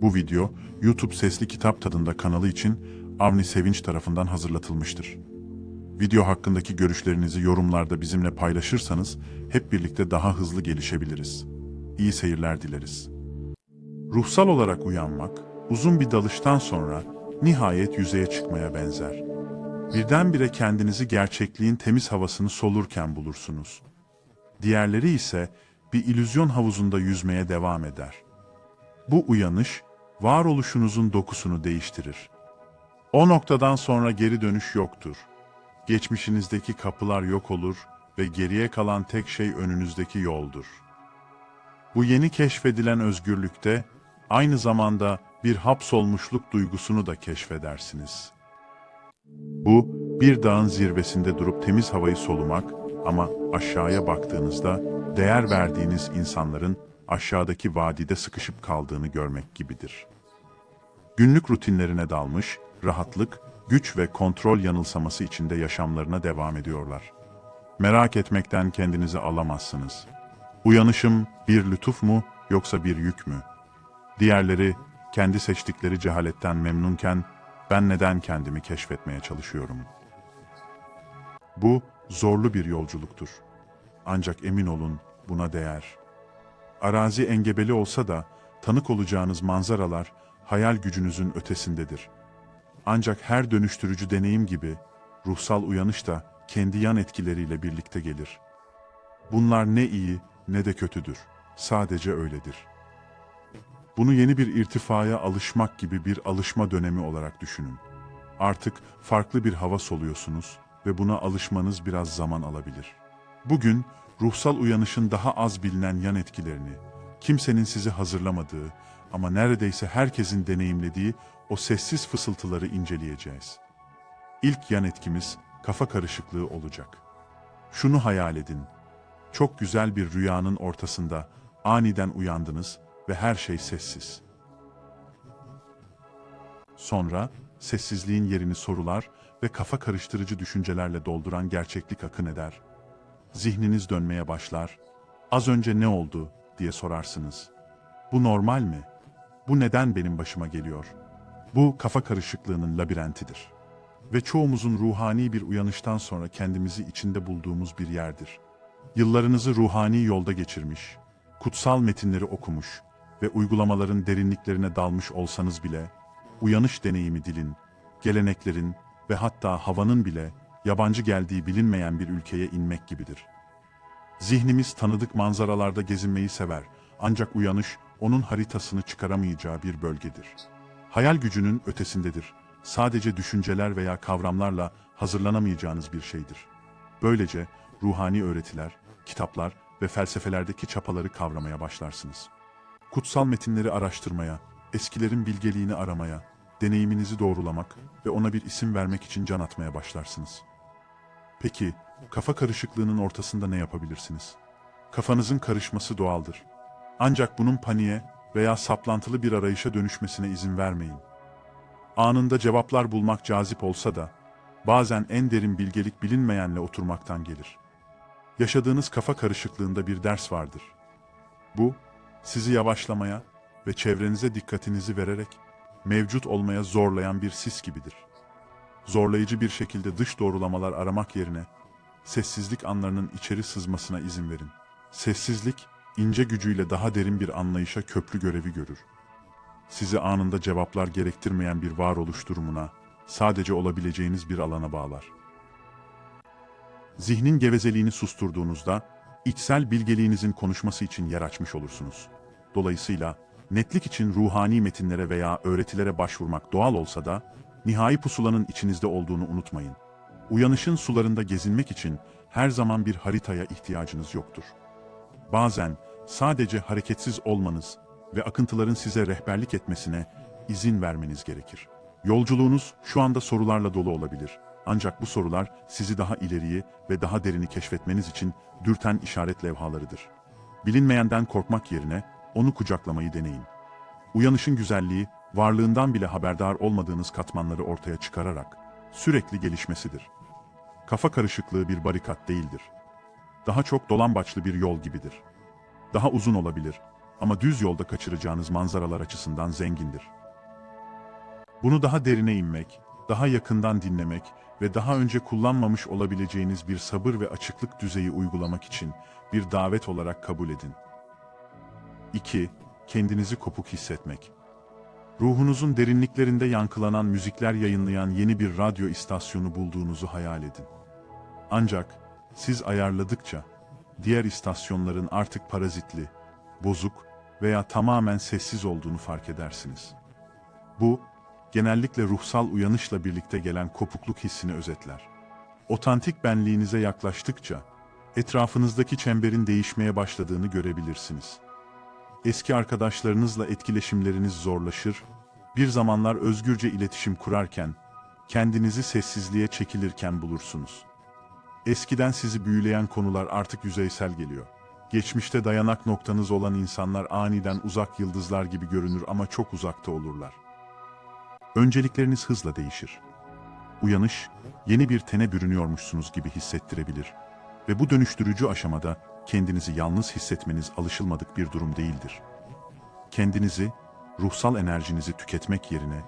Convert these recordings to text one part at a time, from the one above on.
Bu video, YouTube Sesli Kitap Tadında kanalı için Avni Sevinç tarafından hazırlatılmıştır. Video hakkındaki görüşlerinizi yorumlarda bizimle paylaşırsanız hep birlikte daha hızlı gelişebiliriz. İyi seyirler dileriz. Ruhsal olarak uyanmak, uzun bir dalıştan sonra nihayet yüzeye çıkmaya benzer. Birdenbire kendinizi gerçekliğin temiz havasını solurken bulursunuz. Diğerleri ise bir illüzyon havuzunda yüzmeye devam eder. Bu uyanış, varoluşunuzun dokusunu değiştirir. O noktadan sonra geri dönüş yoktur. Geçmişinizdeki kapılar yok olur ve geriye kalan tek şey önünüzdeki yoldur. Bu yeni keşfedilen özgürlükte aynı zamanda bir hapsolmuşluk duygusunu da keşfedersiniz. Bu, bir dağın zirvesinde durup temiz havayı solumak ama aşağıya baktığınızda değer verdiğiniz insanların aşağıdaki vadide sıkışıp kaldığını görmek gibidir. Günlük rutinlerine dalmış, rahatlık, güç ve kontrol yanılsaması içinde yaşamlarına devam ediyorlar. Merak etmekten kendinizi alamazsınız. Uyanışım bir lütuf mu yoksa bir yük mü? Diğerleri kendi seçtikleri cehaletten memnunken ben neden kendimi keşfetmeye çalışıyorum? Bu zorlu bir yolculuktur. Ancak emin olun buna değer. Arazi engebeli olsa da tanık olacağınız manzaralar hayal gücünüzün ötesindedir. Ancak her dönüştürücü deneyim gibi ruhsal uyanış da kendi yan etkileriyle birlikte gelir. Bunlar ne iyi ne de kötüdür. Sadece öyledir. Bunu yeni bir irtifaya alışmak gibi bir alışma dönemi olarak düşünün. Artık farklı bir hava soluyorsunuz ve buna alışmanız biraz zaman alabilir. Bugün ruhsal uyanışın daha az bilinen yan etkilerini, kimsenin sizi hazırlamadığı ama neredeyse herkesin deneyimlediği o sessiz fısıltıları inceleyeceğiz. İlk yan etkimiz kafa karışıklığı olacak. Şunu hayal edin. Çok güzel bir rüyanın ortasında aniden uyandınız ve her şey sessiz. Sonra sessizliğin yerini sorular ve kafa karıştırıcı düşüncelerle dolduran gerçeklik akın eder. Zihniniz dönmeye başlar. Az önce ne oldu diye sorarsınız. Bu normal mi? Bu neden benim başıma geliyor? Bu kafa karışıklığının labirentidir. Ve çoğumuzun ruhani bir uyanıştan sonra kendimizi içinde bulduğumuz bir yerdir. Yıllarınızı ruhani yolda geçirmiş, kutsal metinleri okumuş ve uygulamaların derinliklerine dalmış olsanız bile, uyanış deneyimi dilin, geleneklerin ve hatta havanın bile yabancı geldiği bilinmeyen bir ülkeye inmek gibidir. Zihnimiz tanıdık manzaralarda gezinmeyi sever ancak uyanış onun haritasını çıkaramayacağı bir bölgedir. Hayal gücünün ötesindedir. Sadece düşünceler veya kavramlarla hazırlanamayacağınız bir şeydir. Böylece ruhani öğretiler, kitaplar ve felsefelerdeki çapaları kavramaya başlarsınız. Kutsal metinleri araştırmaya, eskilerin bilgeliğini aramaya, deneyiminizi doğrulamak ve ona bir isim vermek için can atmaya başlarsınız. Peki, kafa karışıklığının ortasında ne yapabilirsiniz? Kafanızın karışması doğaldır. Ancak bunun paniğe veya saplantılı bir arayışa dönüşmesine izin vermeyin. Anında cevaplar bulmak cazip olsa da, bazen en derin bilgelik bilinmeyenle oturmaktan gelir. Yaşadığınız kafa karışıklığında bir ders vardır. Bu, sizi yavaşlamaya ve çevrenize dikkatinizi vererek mevcut olmaya zorlayan bir sis gibidir. Zorlayıcı bir şekilde dış doğrulamalar aramak yerine sessizlik anlarının içeri sızmasına izin verin. Sessizlik, ince gücüyle daha derin bir anlayışa köprü görevi görür. Sizi anında cevaplar gerektirmeyen bir varoluş durumuna, sadece olabileceğiniz bir alana bağlar. Zihnin gevezeliğini susturduğunuzda, içsel bilgeliğinizin konuşması için yer açmış olursunuz. Dolayısıyla, netlik için ruhani metinlere veya öğretilere başvurmak doğal olsa da, nihai pusulanın içinizde olduğunu unutmayın. Uyanışın sularında gezinmek için her zaman bir haritaya ihtiyacınız yoktur. Bazen sadece hareketsiz olmanız ve akıntıların size rehberlik etmesine izin vermeniz gerekir. Yolculuğunuz şu anda sorularla dolu olabilir. Ancak bu sorular sizi daha ileriyi ve daha derini keşfetmeniz için dürten işaret levhalarıdır. Bilinmeyenden korkmak yerine onu kucaklamayı deneyin. Uyanışın güzelliği, varlığından bile haberdar olmadığınız katmanları ortaya çıkararak sürekli gelişmesidir. Kafa karışıklığı bir barikat değildir. Daha çok dolambaçlı bir yol gibidir. Daha uzun olabilir ama düz yolda kaçıracağınız manzaralar açısından zengindir. Bunu daha derine inmek, daha yakından dinlemek ve daha önce kullanmamış olabileceğiniz bir sabır ve açıklık düzeyi uygulamak için bir davet olarak kabul edin. 2. Kendinizi kopuk hissetmek. Ruhunuzun derinliklerinde yankılanan müzikler yayınlayan yeni bir radyo istasyonu bulduğunuzu hayal edin. Ancak siz ayarladıkça diğer istasyonların artık parazitli, bozuk veya tamamen sessiz olduğunu fark edersiniz. Bu, genellikle ruhsal uyanışla birlikte gelen kopukluk hissini özetler. Otantik benliğinize yaklaştıkça, etrafınızdaki çemberin değişmeye başladığını görebilirsiniz. Eski arkadaşlarınızla etkileşimleriniz zorlaşır, bir zamanlar özgürce iletişim kurarken, kendinizi sessizliğe çekilirken bulursunuz. Eskiden sizi büyüleyen konular artık yüzeysel geliyor. Geçmişte dayanak noktanız olan insanlar aniden uzak yıldızlar gibi görünür ama çok uzakta olurlar. Öncelikleriniz hızla değişir. Uyanış, yeni bir tene bürünüyormuşsunuz gibi hissettirebilir. Ve bu dönüştürücü aşamada kendinizi yalnız hissetmeniz alışılmadık bir durum değildir. Kendinizi, ruhsal enerjinizi tüketmek yerine,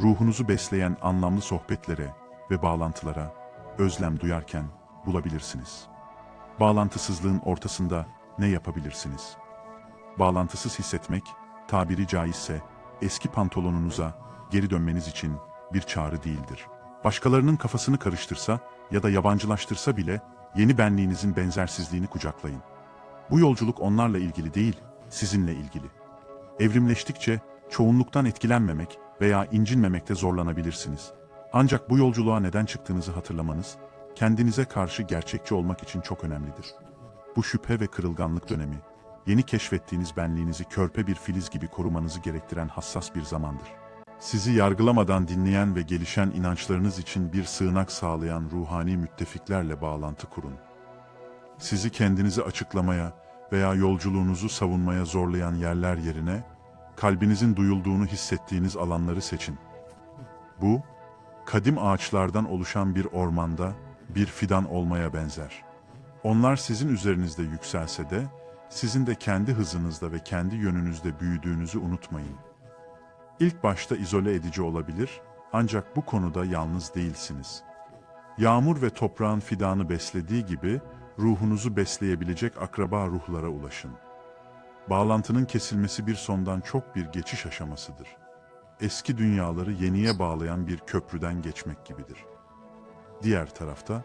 ruhunuzu besleyen anlamlı sohbetlere ve bağlantılara özlem duyarken bulabilirsiniz. Bağlantısızlığın ortasında ne yapabilirsiniz? Bağlantısız hissetmek, tabiri caizse eski pantolonunuza geri dönmeniz için bir çağrı değildir. Başkalarının kafasını karıştırsa ya da yabancılaştırsa bile yeni benliğinizin benzersizliğini kucaklayın. Bu yolculuk onlarla ilgili değil, sizinle ilgili. Evrimleştikçe çoğunluktan etkilenmemek veya incinmemekte zorlanabilirsiniz. Ancak bu yolculuğa neden çıktığınızı hatırlamanız, kendinize karşı gerçekçi olmak için çok önemlidir. Bu şüphe ve kırılganlık dönemi, yeni keşfettiğiniz benliğinizi körpe bir filiz gibi korumanızı gerektiren hassas bir zamandır. Sizi yargılamadan dinleyen ve gelişen inançlarınız için bir sığınak sağlayan ruhani müttefiklerle bağlantı kurun. Sizi kendinizi açıklamaya veya yolculuğunuzu savunmaya zorlayan yerler yerine, kalbinizin duyulduğunu hissettiğiniz alanları seçin. Bu, kadim ağaçlardan oluşan bir ormanda bir fidan olmaya benzer. Onlar sizin üzerinizde yükselse de, sizin de kendi hızınızda ve kendi yönünüzde büyüdüğünüzü unutmayın. İlk başta izole edici olabilir, ancak bu konuda yalnız değilsiniz. Yağmur ve toprağın fidanı beslediği gibi, ruhunuzu besleyebilecek akraba ruhlara ulaşın. Bağlantının kesilmesi bir sondan çok bir geçiş aşamasıdır. Eski dünyaları yeniye bağlayan bir köprüden geçmek gibidir. Diğer tarafta,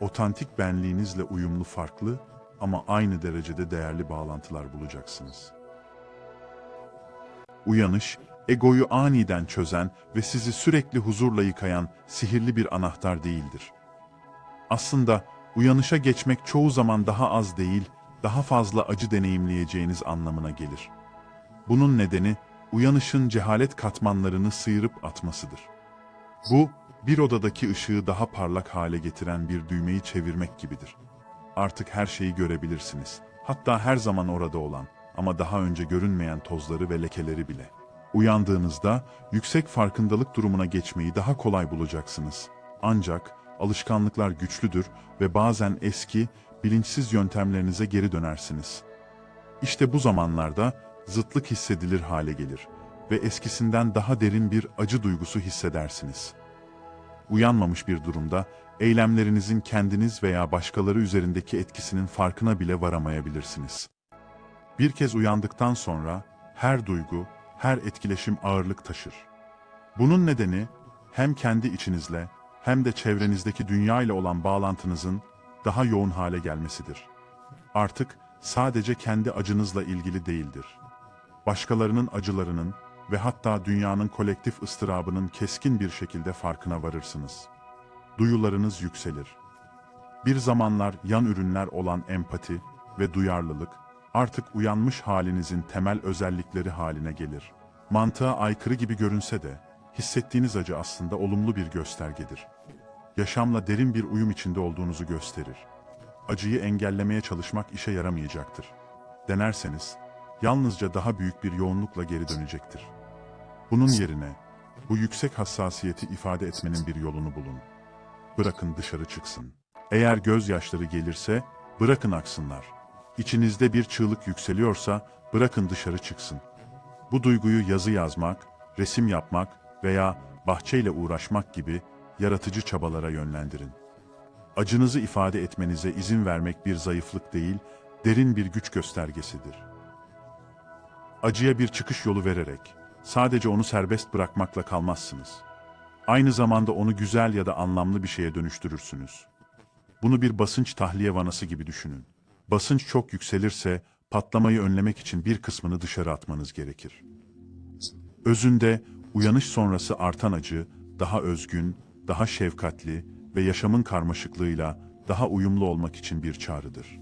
otantik benliğinizle uyumlu farklı ama aynı derecede değerli bağlantılar bulacaksınız. Uyanış, egoyu aniden çözen ve sizi sürekli huzurla yıkayan sihirli bir anahtar değildir. Aslında uyanışa geçmek çoğu zaman daha az değil, daha fazla acı deneyimleyeceğiniz anlamına gelir. Bunun nedeni uyanışın cehalet katmanlarını sıyırıp atmasıdır. Bu, bir odadaki ışığı daha parlak hale getiren bir düğmeyi çevirmek gibidir. Artık her şeyi görebilirsiniz. Hatta her zaman orada olan ama daha önce görünmeyen tozları ve lekeleri bile. Uyandığınızda yüksek farkındalık durumuna geçmeyi daha kolay bulacaksınız. Ancak alışkanlıklar güçlüdür ve bazen eski, bilinçsiz yöntemlerinize geri dönersiniz. İşte bu zamanlarda zıtlık hissedilir hale gelir ve eskisinden daha derin bir acı duygusu hissedersiniz. Uyanmamış bir durumda eylemlerinizin kendiniz veya başkaları üzerindeki etkisinin farkına bile varamayabilirsiniz. Bir kez uyandıktan sonra her duygu, her etkileşim ağırlık taşır. Bunun nedeni hem kendi içinizle hem de çevrenizdeki dünya ile olan bağlantınızın daha yoğun hale gelmesidir. Artık sadece kendi acınızla ilgili değildir. Başkalarının acılarının ve hatta dünyanın kolektif ıstırabının keskin bir şekilde farkına varırsınız. Duyularınız yükselir. Bir zamanlar yan ürünler olan empati ve duyarlılık artık uyanmış halinizin temel özellikleri haline gelir. Mantığa aykırı gibi görünse de hissettiğiniz acı aslında olumlu bir göstergedir. Yaşamla derin bir uyum içinde olduğunuzu gösterir. Acıyı engellemeye çalışmak işe yaramayacaktır. Denerseniz yalnızca daha büyük bir yoğunlukla geri dönecektir. Bunun yerine bu yüksek hassasiyeti ifade etmenin bir yolunu bulun. Bırakın dışarı çıksın. Eğer gözyaşları gelirse bırakın aksınlar. İçinizde bir çığlık yükseliyorsa bırakın dışarı çıksın. Bu duyguyu yazı yazmak, resim yapmak veya bahçeyle uğraşmak gibi yaratıcı çabalara yönlendirin. Acınızı ifade etmenize izin vermek bir zayıflık değil, derin bir güç göstergesidir. Acıya bir çıkış yolu vererek, sadece onu serbest bırakmakla kalmazsınız. Aynı zamanda onu güzel ya da anlamlı bir şeye dönüştürürsünüz. Bunu bir basınç tahliye vanası gibi düşünün. Basınç çok yükselirse patlamayı önlemek için bir kısmını dışarı atmanız gerekir. Özünde uyanış sonrası artan acı daha özgün, daha şefkatli ve yaşamın karmaşıklığıyla daha uyumlu olmak için bir çağrıdır.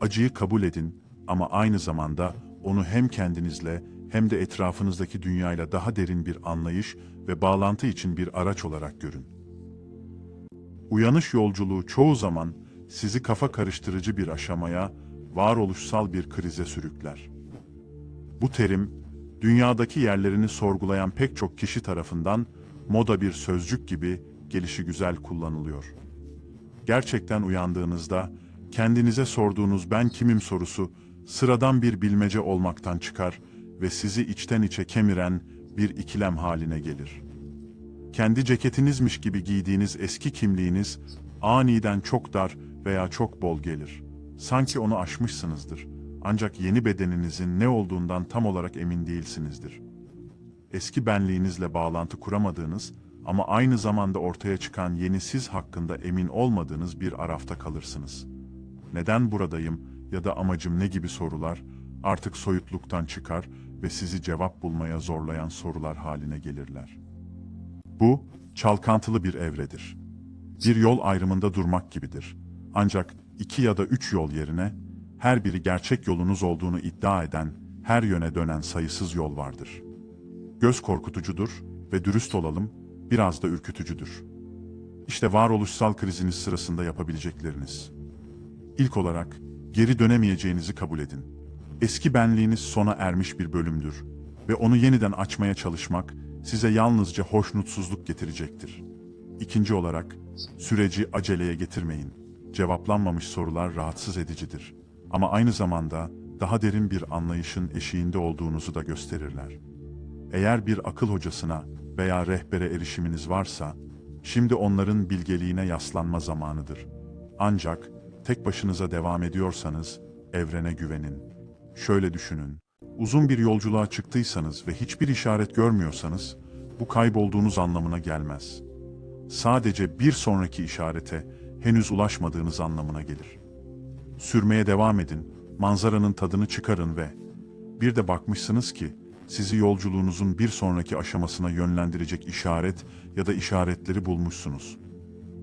Acıyı kabul edin ama aynı zamanda onu hem kendinizle hem de etrafınızdaki dünyayla daha derin bir anlayış ve bağlantı için bir araç olarak görün. Uyanış yolculuğu çoğu zaman sizi kafa karıştırıcı bir aşamaya, varoluşsal bir krize sürükler. Bu terim, dünyadaki yerlerini sorgulayan pek çok kişi tarafından moda bir sözcük gibi gelişi güzel kullanılıyor. Gerçekten uyandığınızda kendinize sorduğunuz ben kimim sorusu sıradan bir bilmece olmaktan çıkar ve sizi içten içe kemiren bir ikilem haline gelir. Kendi ceketinizmiş gibi giydiğiniz eski kimliğiniz aniden çok dar veya çok bol gelir. Sanki onu aşmışsınızdır. Ancak yeni bedeninizin ne olduğundan tam olarak emin değilsinizdir. Eski benliğinizle bağlantı kuramadığınız ama aynı zamanda ortaya çıkan yeni siz hakkında emin olmadığınız bir arafta kalırsınız. Neden buradayım ya da amacım ne gibi sorular artık soyutluktan çıkar ve sizi cevap bulmaya zorlayan sorular haline gelirler. Bu, çalkantılı bir evredir. Bir yol ayrımında durmak gibidir. Ancak iki ya da üç yol yerine, her biri gerçek yolunuz olduğunu iddia eden, her yöne dönen sayısız yol vardır. Göz korkutucudur ve dürüst olalım, biraz da ürkütücüdür. İşte varoluşsal kriziniz sırasında yapabilecekleriniz. İlk olarak, geri dönemeyeceğinizi kabul edin. Eski benliğiniz sona ermiş bir bölümdür ve onu yeniden açmaya çalışmak size yalnızca hoşnutsuzluk getirecektir. İkinci olarak, süreci aceleye getirmeyin. Cevaplanmamış sorular rahatsız edicidir. Ama aynı zamanda daha derin bir anlayışın eşiğinde olduğunuzu da gösterirler. Eğer bir akıl hocasına veya rehbere erişiminiz varsa, şimdi onların bilgeliğine yaslanma zamanıdır. Ancak tek başınıza devam ediyorsanız, evrene güvenin. Şöyle düşünün, uzun bir yolculuğa çıktıysanız ve hiçbir işaret görmüyorsanız, bu kaybolduğunuz anlamına gelmez. Sadece bir sonraki işarete henüz ulaşmadığınız anlamına gelir. Sürmeye devam edin, manzaranın tadını çıkarın ve bir de bakmışsınız ki sizi yolculuğunuzun bir sonraki aşamasına yönlendirecek işaret ya da işaretleri bulmuşsunuz.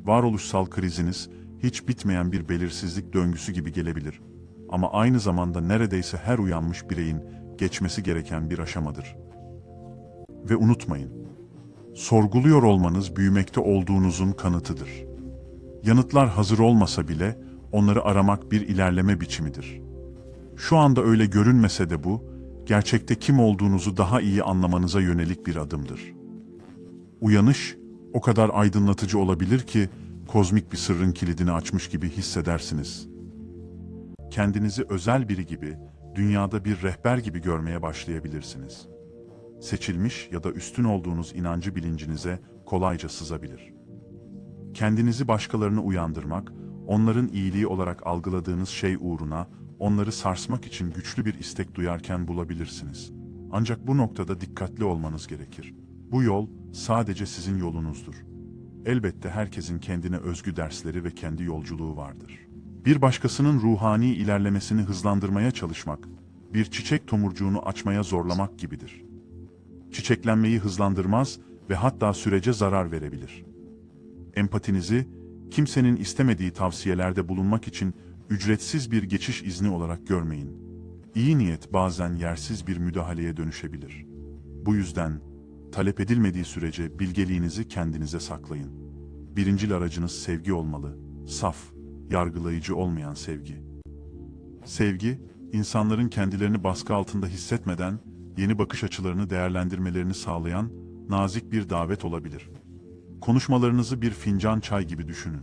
Varoluşsal kriziniz hiç bitmeyen bir belirsizlik döngüsü gibi gelebilir. Ama aynı zamanda neredeyse her uyanmış bireyin geçmesi gereken bir aşamadır. Ve unutmayın, sorguluyor olmanız büyümekte olduğunuzun kanıtıdır. Yanıtlar hazır olmasa bile onları aramak bir ilerleme biçimidir. Şu anda öyle görünmese de bu, gerçekte kim olduğunuzu daha iyi anlamanıza yönelik bir adımdır. Uyanış, o kadar aydınlatıcı olabilir ki, kozmik bir sırrın kilidini açmış gibi hissedersiniz. Kendinizi özel biri gibi, dünyada bir rehber gibi görmeye başlayabilirsiniz. Seçilmiş ya da üstün olduğunuz inancı bilincinize kolayca sızabilir. Kendinizi başkalarını uyandırmak, onların iyiliği olarak algıladığınız şey uğruna onları sarsmak için güçlü bir istek duyarken bulabilirsiniz. Ancak bu noktada dikkatli olmanız gerekir. Bu yol sadece sizin yolunuzdur. Elbette herkesin kendine özgü dersleri ve kendi yolculuğu vardır. Bir başkasının ruhani ilerlemesini hızlandırmaya çalışmak, bir çiçek tomurcuğunu açmaya zorlamak gibidir. Çiçeklenmeyi hızlandırmaz ve hatta sürece zarar verebilir. Empatinizi, kimsenin istemediği tavsiyelerde bulunmak için ücretsiz bir geçiş izni olarak görmeyin. İyi niyet bazen yersiz bir müdahaleye dönüşebilir. Bu yüzden, talep edilmediği sürece bilgeliğinizi kendinize saklayın. Birincil aracınız sevgi olmalı. Saf, yargılayıcı olmayan sevgi. Sevgi, insanların kendilerini baskı altında hissetmeden yeni bakış açılarını değerlendirmelerini sağlayan nazik bir davet olabilir. Konuşmalarınızı bir fincan çay gibi düşünün.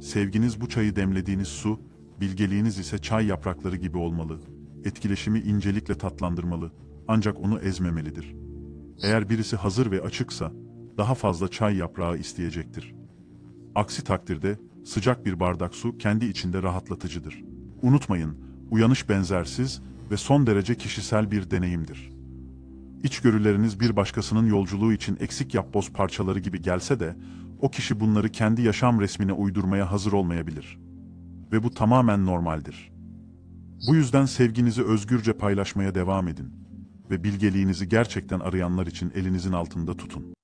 Sevginiz bu çayı demlediğiniz su, Bilgeliğiniz ise çay yaprakları gibi olmalı. Etkileşimi incelikle tatlandırmalı. Ancak onu ezmemelidir. Eğer birisi hazır ve açıksa, daha fazla çay yaprağı isteyecektir. Aksi takdirde sıcak bir bardak su kendi içinde rahatlatıcıdır. Unutmayın, uyanış benzersiz ve son derece kişisel bir deneyimdir. İçgörüleriniz bir başkasının yolculuğu için eksik yapboz parçaları gibi gelse de, o kişi bunları kendi yaşam resmine uydurmaya hazır olmayabilir. Ve bu tamamen normaldir. Bu yüzden sevginizi özgürce paylaşmaya devam edin ve bilgeliğinizi gerçekten arayanlar için elinizin altında tutun.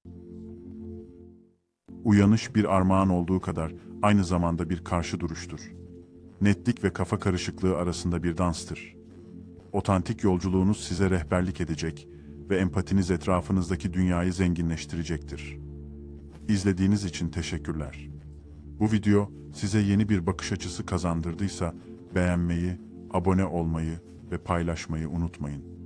Uyanış bir armağan olduğu kadar aynı zamanda bir karşı duruştur. Netlik ve kafa karışıklığı arasında bir danstır. Otantik yolculuğunuz size rehberlik edecek ve empatiniz etrafınızdaki dünyayı zenginleştirecektir. İzlediğiniz için teşekkürler. Bu video size yeni bir bakış açısı kazandırdıysa beğenmeyi, abone olmayı ve paylaşmayı unutmayın.